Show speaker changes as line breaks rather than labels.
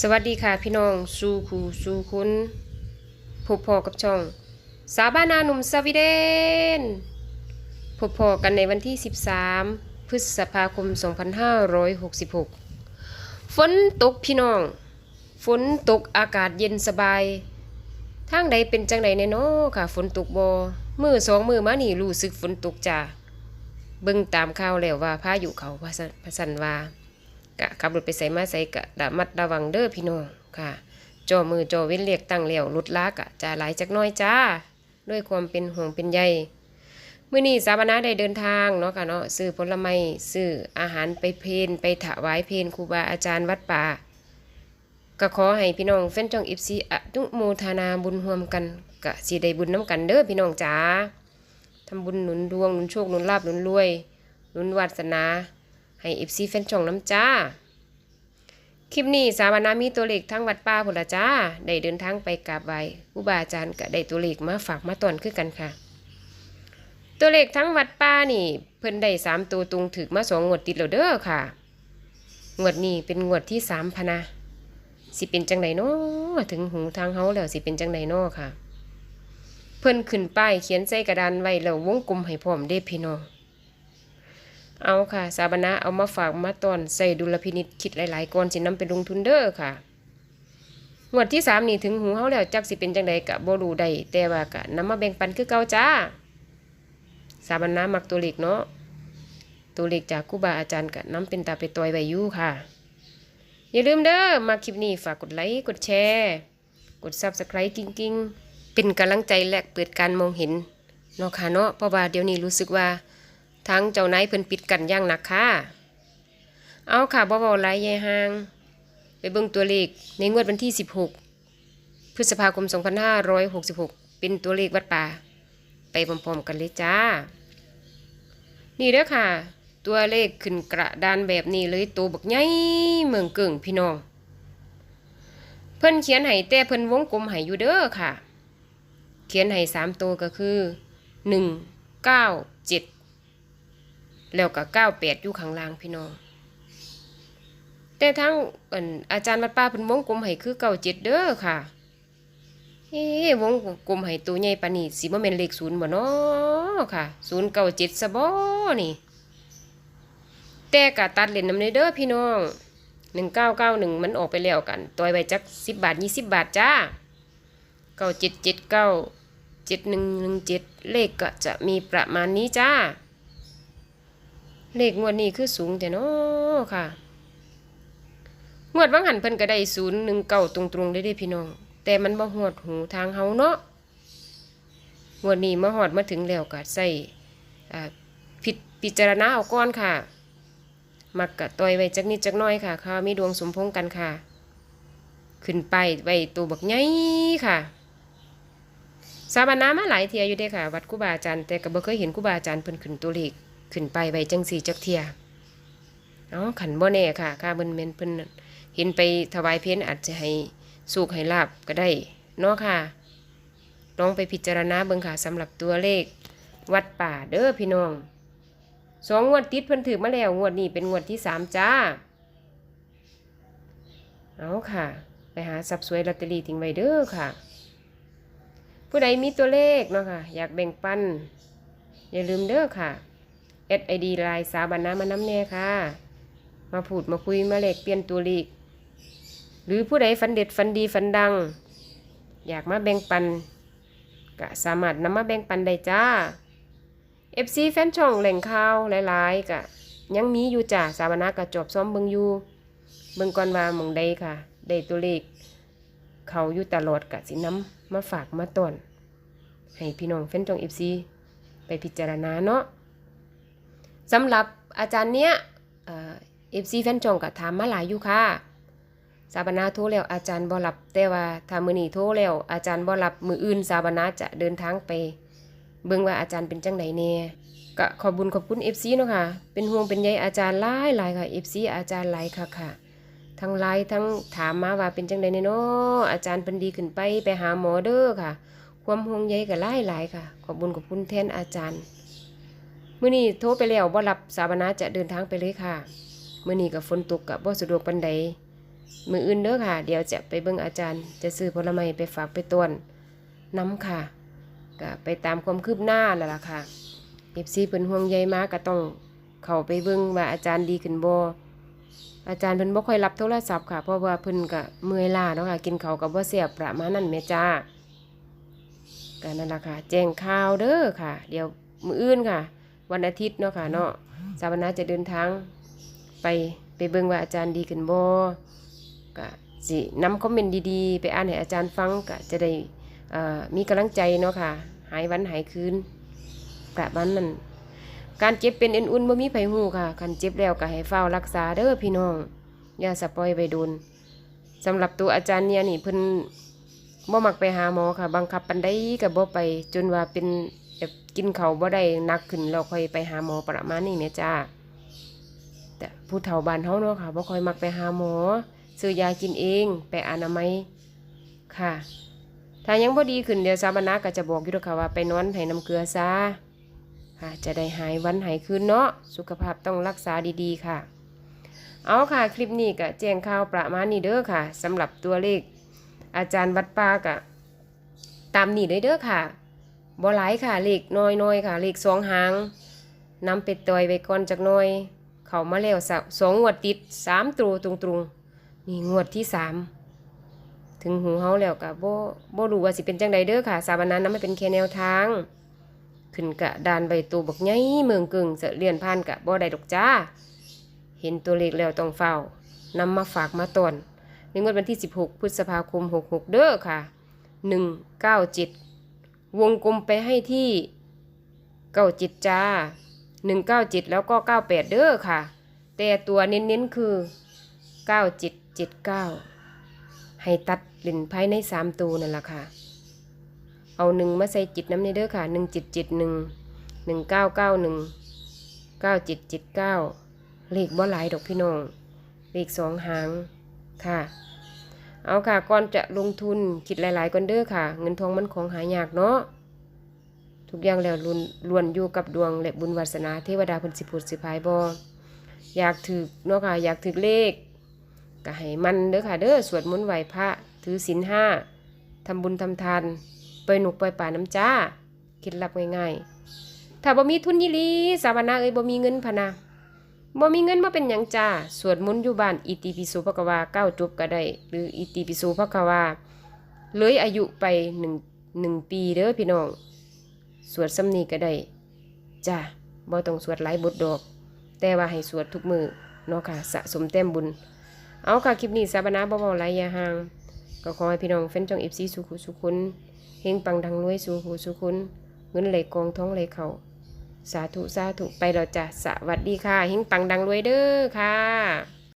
สวัสดีค่ะพี่น้องสู่คูสู่คุณพบพอกับช่อง สาบานาหนุ่มสวีเดนพบพอกันในวันที่ 13 พฤษภาคม 2566 ฝนตกพี่น้อง ฝนตกอากาศเย็นสบาย ทางใดเป็นจังใดแน่นอค่ะ ฝนตกบอมือสองมือมานี่รู้สึกฝนตกจ้าเบิ่งตามข่าวแล้วว่าพายุเขาพะสัสันว่า กะขับรถไปใส่มาใส่กะระมัดระวังเด้อพี่น้องค่ะจอมือจอเว้นเรียกตั้งแล้วรถลากะจะหลายจักน้อยจ้า ด้วยความเป็นห่วงเป็นใยเมื้อนี้สาบานาได้เดินทางเนาะค่ะเนาะซื้อผลไม้ซื้ออาหารไปเพนไปถวายเพนครูบาอาจารย์วัดป่าก็ขอให้พี่น้องแฟนจองอิฟซีอนุโมทนาบุญร่วมกันกะสิได้บุญน้ำกันเด้อพี่น้องจ๋าทำบุญหนุนดวงหนุนโชคหนุนลาบหนุนรวยหนุนวาสนา ให้อิฟซีแฟนช่องน้ำจ้า คลิปนี้สาวนามีตัวเลขทั้งวัดป่าพุนละจ้า ได้เดินทางไปกราบไหว้ครูบาอาจารย์ก็ได้ตัวเลขมาฝากมาตอนคือกันค่ะ ตัวเลขทั้งวัดป่านี่ เพิ่นได้สามตัวตรงถึกมาสองงวดติดแล้วเด้อค่ะ งวดนี้เป็นงวดที่สามพนะสิเป็นจังไดเนาะถึงหูทางเฮาแล้วสิเป็นจังไดเนาะค่ะ เพิ่นขึ้นป้ายเขียนใส่กระดานไว้แล้ววงกลมให้พร้อมเด้พี่น้อง เอาค่ะ สาบนะเอามาฝากมาตอนใส่ดุลพินิษคิดหลายๆก่อนสินำไปลงทุนเด้อค่ะงวดที่สามนี่ถึงหูเฮาแล้วจักสิเป็นจังใดกะบ่รู้ได้แต่ว่ากะนำมาแบ่งปันคือเก่าจ้า สาบานะมักตัวเลขเนาะตัวเลขจากครูบาอาจารย์กะนำเป็นตาไปต่อยไว้อยู่ค่ะ อย่าลืมเด้อมาคลิปนี้ฝากกดไลค์กดแชร์กด Subscribe กิ้งๆ เป็นกำลังใจและเปิดการมองเห็นเนาะค่ะเนาะเพราะว่าเดี๋ยวนี้รู้สึกว่า ทั้งเจ้านายเพิ่นปิดกันอย่างหนักค่ะ เอาค่ะบ่เว้าหลายยายหาง ไปเบิ่งตัวเลขในงวดวันที่ 16 พฤษภาคม 2566 เป็นตัวเลขวัดป่า ไปพร้อมๆกันเลยจ้า นี่เด้อค่ะ ตัวเลขขึ้นกระดานแบบนี้เลยตัวบักใหญ่เมืองเกิ่งพี่น้อง เพิ่นเขียนให้แต่เพิ่นวงกลมให้อยู่เด้อค่ะ เขียนให้สามตัวก็คือหนึ่งเก้าเจ็ด แล้วก็เก้าแปดอยู่ข้างล่างพี่น้อง แต่ทั้งอาจารย์วัดป้าเพิ่นวงกลมให้คือเก้าเจ็ดเด้อค่ะเอ๊ะวงกลมให้ตัวใหญ่ปานนี้สิบ่แม่นเลขศูนย์บ่เนาะค่ะศูนย์เก้าเจ็ดซะบ่นี่แต่กะตัดเล่นนำในเด้อพี่น้องหนึ่งเก้าเก้าหนึ่งมันออกไปแล้วกันต่อยไปจักสิบบาทยี่สิบบาทจ้าเก้าเจ็ดเจ็ดเก้าเจ็ดหนึ่งหนึ่งเจ็ดเลขก็จะมีประมาณนี้จ้า เลขงวดนี้คือสูงแต่เนาะค่ะ งวดวังหันเพิ่นก็ได้ศูนย์หนึ่งเก้าตรงๆได้เด้พี่น้อง แต่มันบ่หอดหูทางเฮาเนาะงวดนี้มาหอดมาถึงแล้วก็ใส่ผิดพิจารณาเอาก่อนค่ะ มักกะต่อยไว้จักนิดจักน้อยค่ะค่ะมีดวงสมพงกันค่ะ ขึ้นไปไว้ตัวบักใหญ่ค่ะสาบานามาหลายเทียอยู่เด้ค่ะ วัดครูบาอาจารย์แต่ก็บ่เคยเห็นครูบาอาจารย์เพิ่นขึ้นตัวเลข ขึ้นไปไว้จังสีจักเทียเอาขันบ่แน่ค่ะค่ะเพิ่นแม่นเพิ่นเห็นไปถวายเพลอาจจะให้สุขให้ลาบก็ได้เนาะค่ะลองไปพิจารณาเบิ่งค่ะสำหรับตัวเลข วัดป่าเด้อพี่น้องสองงวดติดเพิ่นถือมาแล้วงวดนี้เป็นงวดที่สามจ้าเอาค่ะ ไปหาสับสวยลอตเตอรี่ทิ้งไว้เด้อค่ะ ผู้ใดมีตัวเลขเนาะค่ะ อยากแบ่งปัน อย่าลืมเด้อค่ะ SID ลน์สาบันน้ำมาน้ำแน่ค่ะ มาพูดมาคุยมาเลกเปลี่ยนตัวเลขหรือผู้ใดฟันเด็ดฟันดีฟันดัง อยากมาแบ่งปันก็สามารถนำมาแบ่งปันได้จ้า FC แฟนช่องแหล่งข่าวหลายๆกะยังมีอยู่จ้าสาวนาก็จบซ้อมเบิงอยู่เบิงก่อนว่าหมองใดค่ะได้ตัวเลขเขาอยู่ตลอดกะสิน้ำมาฝากมาต้อนให้พี่น้องแฟนช่อง FC ไปพิจารณาเนาะ สำหรับอาจารย์เนี้ยเอ่อ FC แฟนช่องก็ถามมาหลายอยู่ค่ะสาบนาโทรแล้วอาจารย์บ่รับ แต่ว่าถ้ามือนีโทรแล้วอาจารย์บ่รับมืออื่นสาบนาจะเดินทางไป เบิ่งว่าอาจารย์เป็นจังไดแน่ก็ขอบุญขอบคุณ FC เนาะค่ะ เป็นห่วงเป็นใยอาจารย์หลายหลายค่ะ FC อาจารย์หลายค่ะค่ะ ทั้งไลน์ทั้งถามมาว่าเป็นจังไดแน่เนาะอาจารย์เพิ่นดีขึ้นไปไปหาหมอเด้อค่ะ ความห่วงใยก็หลายหลายค่ะ ขอบบุญขอบคุณแทนอาจารย์ มื้อนี้โทรไปแล้วบ่รับสาบนาจะเดินทางไปเลยค่ะมื้อนี้ก็ฝนตกก็บ่สะดวกปานใดมืออื่นเด้อค่ะ เดี๋ยวจะไปเบิ่งอาจารย์ จะซื้อผลไม้ไปฝากไปต้วนน้ำค่ะก็ไปตามความคืบหน้านั่นล่ะค่ะเอฟซีเพิ่นห่วงใยมากก็ต้องเข้าไปเบิ่งว่าอาจารย์ดีขึ้นบ่อาจารย์เพิ่นบ่ค่อยรับโทรศัพท์ค่ะ เพราะว่าเพิ่นก็เมื่อยล้าเนาะค่ะ กินเขาก็บ่แซ่บประมาณนั้นแม่จ้าก็นั่นล่ะค่ะ แจ้งข่าวเด้อค่ะ เดี๋ยวมืออื่นค่ะ วันอาทิตย์เนาะค่ะเนาะสาวนาจะเดินทางไปไปเบิ่งว่าอาจารย์ดีขึ้นบ่ก็สินำคอมเมนต์ดีๆ ไปอ่านให้อาจารย์ฟังก็จะได้เอ่อมีกำลังใจเนาะค่ะ หายวันหายคืนประมาณนั้นการเจ็บเป็นเอ็นอุ่นบ่มีไผฮู้ค่ะคันเจ็บแล้วก็ให้เฝ้ารักษาเด้อพี่น้องอย่าสะปล่อยไปโดนสำหรับตัวอาจารย์เนี่ยนี่เพิ่นบ่มักไปหาหมอค่ะ บังคับปานใดก็บ่ไปจนว่าเป็น แบบกินเขาบ่ได้นักขึ้นแล้วค่อยไปหาหมอประมาณนี้แม่จ้าแต่ผู้เฒ่าบ้านเฮาเนาะค่ะบ่ค่อยมักไปหาหมอซื้อยากินเองไปอนามัยค่ะ ถ้ายังบ่ดีขึ้นเดี๋ยวสาบนาก็จะบอกอยู่ด้อค่ะว่าไปนอนให้น้ำเกลือซะค่ะจะได้หายวันหายคืนเนาะสุขภาพต้องรักษาดีๆค่ะ เอาค่ะคลิปนี้ก็แจ้งข่าวประมาณนี้เด้อค่ะสำหรับตัวเลขอาจารย์วัดป่าก็ตามนี้เลยเด้อค่ะ บ่หลายค่ะเลขน้อยๆค่ะเลขสองหางนำเป็ดตอยไว้ก่อนจักน่อย เขามาแล้วสะสองงวดติดสามตัวตรงๆนี่งวดที่สามถึงหูเฮาแล้วก็บ่บ่รู้ว่าสิเป็นจังใดเด้อค่ะ สาบานนั้นนำไม่เป็นแค่แนวทาง ขึ้นกะดานใบตูบักใหญ่เมืองกึ่งเสะเลียนผ่านกะบ่ได้ดอกจ้า เห็นตัวเลขแล้วต้องเฝ้านำมาฝากมาตอนในงวดวันที่ 16 พฤษภาคม 66 เด้อค่ะ 197 วงกลมไปให้ที่เก้าจิตจ้าหนึ่งเก้าจิตแล้วก็เก้าแปดเด้อค่ะ แต่ตัวเน้นๆคือเก้าจิตจิตเก้าให้ตัดหลินภายในสามตัวนั่นแหละค่ะ เอาหนึ่งมาใส่จิตน้ำในเด้อค่ะหนึ่งจิตจิตหนึ่งหนึ่งเก้าเก้าหนึ่งเก้าจิตจิตเก้าเลขบ่หลายดอกพี่น้องเลขสองหางค่ะ เอาค่ะก่อนจะลงทุนคิดหลาย ๆก่อนเด้อค่ะ เงินทองมันของหายากเนาะทุกอย่างแล้วล้วนล้วนอยู่กับดวงและบุญวาสนาเทวดาเพิ่นสิพูดสิพายบ่อยากถือเนาะค่ะอยากถือเลขก็ให้มันเด้อค่ะเด้อสวดมนต์ไหว้พระ ถือศีลห้าทำบุญทำทานปล่อยหนุกปล่อยป่าน้ำจ้าคิดลับง่ายๆถ้าบ่มีทุนยี่ลีสาบานาเอ้ยบ่มีเงินพะนะ บ่มีเงินมาเป็นหยังจ้าสวดมนต์อยู่บ้านอิติปิโสภควาเก้าจบก็ได้หรืออิติปิโสภควาเลยอายุไปหนึ่งหนึ่งปีเด้อพี่น้อง สวดซ้ำนีก็ได้จ้าบ่ต้องสวดหลายบทดอก แต่ว่าให้สวดทุกมือเนาะค่ะสะสมแต้มบุญ เอาค่ะคลิปนี้สาบานาบ่เว้าหลายยาหางก็ขอให้พี่น้องแฟนช่อง FC สุขุสุขุนเฮงปังดังรวยสุขุสุขุนเงินไหลกองท้องไหลเข่า สาธุสาธุไปเราจะสวัสดีค่ะหิ้งปังดังรวยเด้อค่ะ